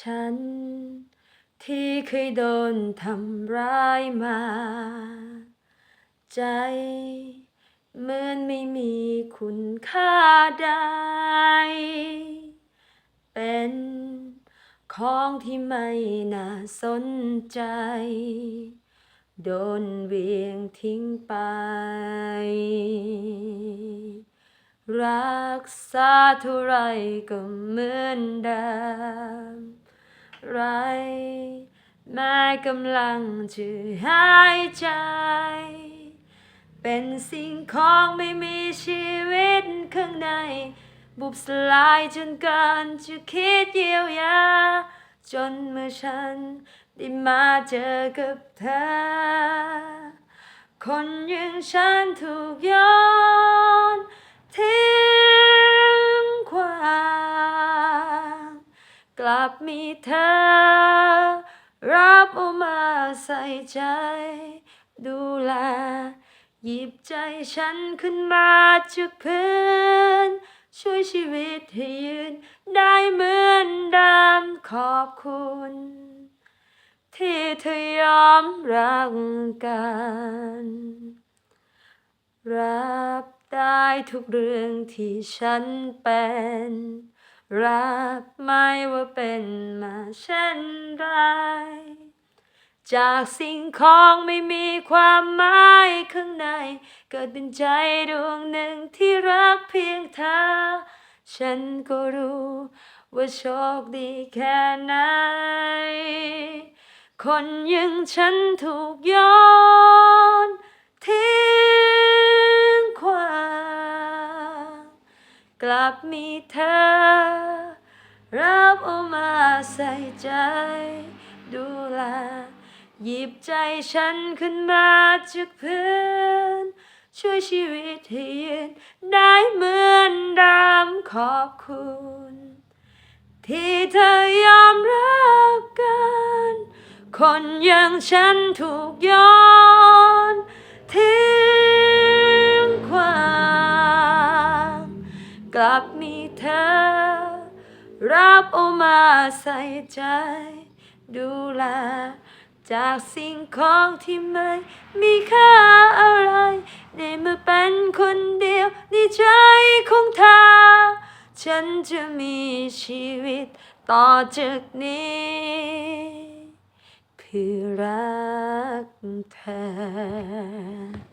ฉัน ที่เคยโดนทำร้ายมา ใจเหมือนไม่มีคุณค่าใด เป็นของที่ไม่น่าสนใจ โดนเวียงทิ้งไป รักษาเท่าไรก็เหมือนเดิมไรแม้กำลังจะหายใจ เป็นสิ่งของไม่มีชีวิตข้างใน บุบสลายจนเกินจะคิดเยียวยา จนเมื่อฉันได้มาเจอกับเธอ คนอย่างฉันถูกย้อน กลับมีเธอ รับเอามาใส่ใจ ดูแล หยิบใจฉันขึ้นมาจากพื้น ช่วยชีวิตให้ยืน ได้เหมือนเดิมขอบคุณ ที่เธอยอมรักกัน รับได้ทุกเรื่องที่ฉันเป็น รับไม่ว่าเป็นมาเช่นไร จากสิ่งของไม่มีความหมายข้างใน เกิดเป็นใจดวงหนึ่งที่รักเพียงเธอ ฉันก็รู้ว่าโชคดีแค่ไหน คนย่างฉันถูกย้อนทิ้ง กลับมีเธอ รับเอามาใส่ใจ ดูแลหยิบใจฉันขึ้นมาจากพื้น ช่วยชีวิตให้ยืนได้เหมือนดิมขอบคุณ ที่เธอยอมรับกัน คนอย่างฉันถูกยอน กลับมีเธอ รับเอามาใส่ใจ ดูแลจากสิ่งของที่ไม่มีค่าอะไร ได้มาเป็นคนเดียวในใจของเธอ ฉันจะมีชีวิตต่อจากนี้เพื่อรักเธอ